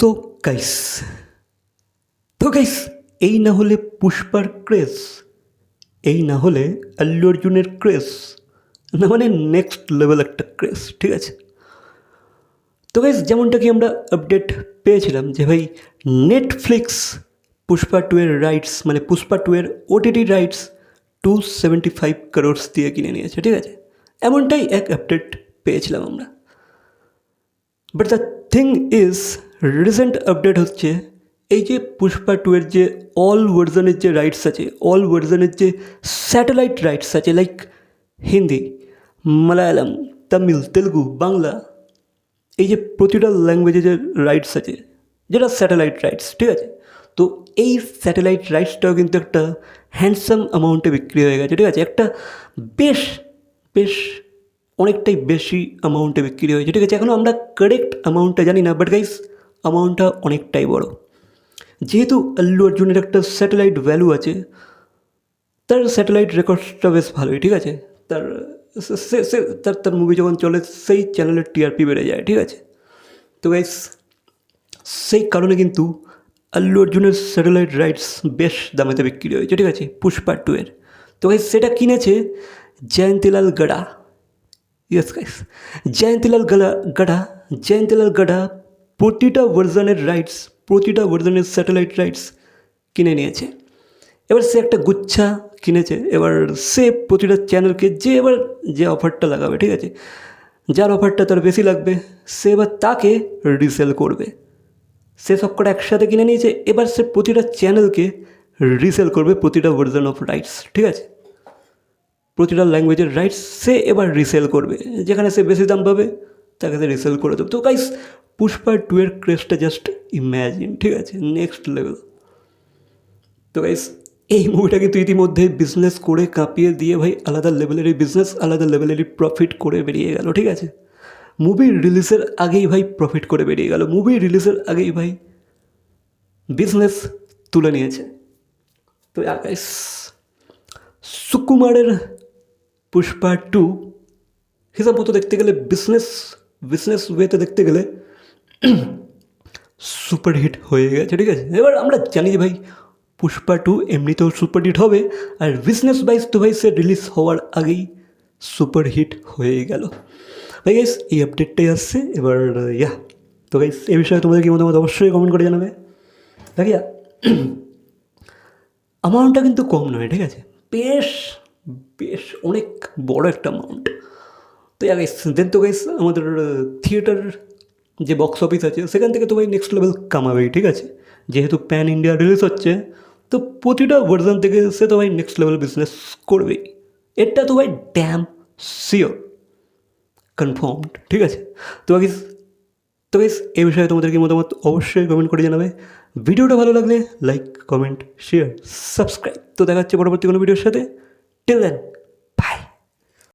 So guys তো guys এই না হলে পুষ্পার ক্রেজ এই না হলে আল্লু অর্জুনের ক্রেজ না মানে নেক্সট লেভেল একটা ক্রেজ ঠিক আছে? তো গাইস যেমনটা কি আমরা আপডেট পেয়েছিলাম যে ভাই নেটফ্লিক্স পুষ্পা টু এর রাইটস মানে পুষ্পা টু এর OTT rights two seventy five crores দিয়ে কিনে নিয়েছে, ঠিক আছে? এমনটাই এক আপডেট পেয়েছিলাম আমরা। But the thing is recent update হচ্ছে এই যে পুষ্পা টু এর যে অল ভার্জনের যে রাইটস আছে অল ভার্জনের যে স্যাটেলাইট রাইটস আছে লাইক হিন্দি, মালায়ালাম, তামিল, তেলুগু, বাংলা, এই যে প্রতিটা ল্যাঙ্গুয়েজে যে রাইটস আছে, যেটা স্যাটেলাইট রাইটস ঠিক আছে? তো এই স্যাটেলাইট রাইটসটাও কিন্তু একটা হ্যান্ডসাম অ্যামাউন্টে বিক্রি হয়ে গেছে, ঠিক আছে? একটা বেশ বেশ অনেকটাই বেশি অ্যামাউন্টে বিক্রি হয়েছে, ঠিক আছে? এখনও আমরা কারেক্ট অ্যামাউন্টটা জানি না বাট গাইস অ্যামাউন্টটা অনেকটাই বড়। যেহেতু আল্লু অর্জুনের একটা স্যাটেলাইট ভ্যালু আছে, তার স্যাটেলাইট রেকর্ডসটা বেশ ভালোই, ঠিক আছে? তার, সে সে তার তার মুভি যখন চলে, সেই চ্যানেলের টিআরপি বেড়ে যায়, ঠিক আছে? তো গাইস সেই কারণে কিন্তু আল্লু অর্জুনের স্যাটেলাইট রাইটস বেশ দামেতে বিক্রি হয়েছে, ঠিক আছে? পুষ্পা টু এর। তো গাইস সেটা কিনেছে জয়ন্তীলাল গড়া। ইয়েস গাইস জয়ন্তীলাল গড়া গড়া, জয়ন্তীলাল গড়া প্রতিটা ভার্জনের রাইটস প্রতিটা ভার্জনের স্যাটেলাইট রাইটস কিনে নিয়েছে। এবার সে একটা গুচ্ছা কিনেছে। এবার সে প্রতিটা চ্যানেলকে যে এবার যে অফারটা লাগাবে, ঠিক আছে? যার অফারটা তার বেশি লাগবে, সে এবার তাকে রিসেল করবে। সে সব কটা একসাথে কিনে নিয়েছে। এবার সে প্রতিটা চ্যানেলকে রিসেল করবে প্রতিটা ভার্জন অফ রাইটস ঠিক আছে? প্রতিটা ল্যাঙ্গুয়েজের রাইটস সে এবার রিসেল করবে, যেখানে সে বেশি দাম পাবে। তাকে সে রিসেল করে দেবো। তো গাইস পুষ্পা টু এর ক্রেসটা জাস্ট ইম্যাজিন ঠিক আছে? নেক্সট লেভেল তো গাইস এই মুভিটাকে তুই ইতিমধ্যে বিজনেস করে কাঁপিয়ে দিয়ে ভাই আলাদা লেভেলেরই বিজনেস আলাদা লেভেলেরই প্রফিট করে বেরিয়ে গেল, ঠিক আছে? মুভি রিলিজের আগেই ভাই প্রফিট করে বেরিয়ে গেল। মুভি রিলিজের আগেই ভাই বিজনেস তুলে নিয়েছে। তো গাইস সুকুমারের পুষ্পা টু হিসাব মতো দেখতে গেলে বিজনেস বিজনেস ওয়েতে দেখতে গেলে সুপার হিট হয়ে গেছে, ঠিক আছে? এবার আমরা জানি যে ভাই, পুষ্পা টু এমনিতেও সুপার হিট হবে আর বিজনেস ওয়াইজ তো ভাই সে রিলিজ হওয়ার আগেই সুপার হিট হয়ে গেল। ভাই গাইস এই আপডেটটাই আসছে। এবার ইয়া তো গাইস এই বিষয়ে তোমাদের কি মতামত? অবশ্যই কমেন্ট করে জানাবে। দেখিয়া অ্যামাউন্টটা কিন্তু কম নয়, ঠিক আছে? বেশ বেশ অনেক বড় একটা অ্যামাউন্ট তো গাইস দেন তো গাইস আমাদের থিয়েটার যে বক্স অফিস আছে, সেখান থেকে তো ভাই নেক্সট লেভেল কামাবেই ঠিক আছে? যেহেতু প্যান ইন্ডিয়া রিলিজ হচ্ছে, তো প্রতিটা ভার্জন থেকে সে তো ভাই নেক্সট লেভেল বিজনেস করবেই এটা তো ভাই ড্যাম শিওর কনফার্মড ঠিক আছে? তো গাইস তো গাইস এই বিষয়ে তোমাদের কি মতামত অবশ্যই কমেন্ট করে জানাবে। ভিডিওটা ভালো লাগলে লাইক কমেন্ট শেয়ার সাবস্ক্রাইব তো দেখা হচ্ছে পরবর্তী কোনো ভিডিওর সাথে। Till then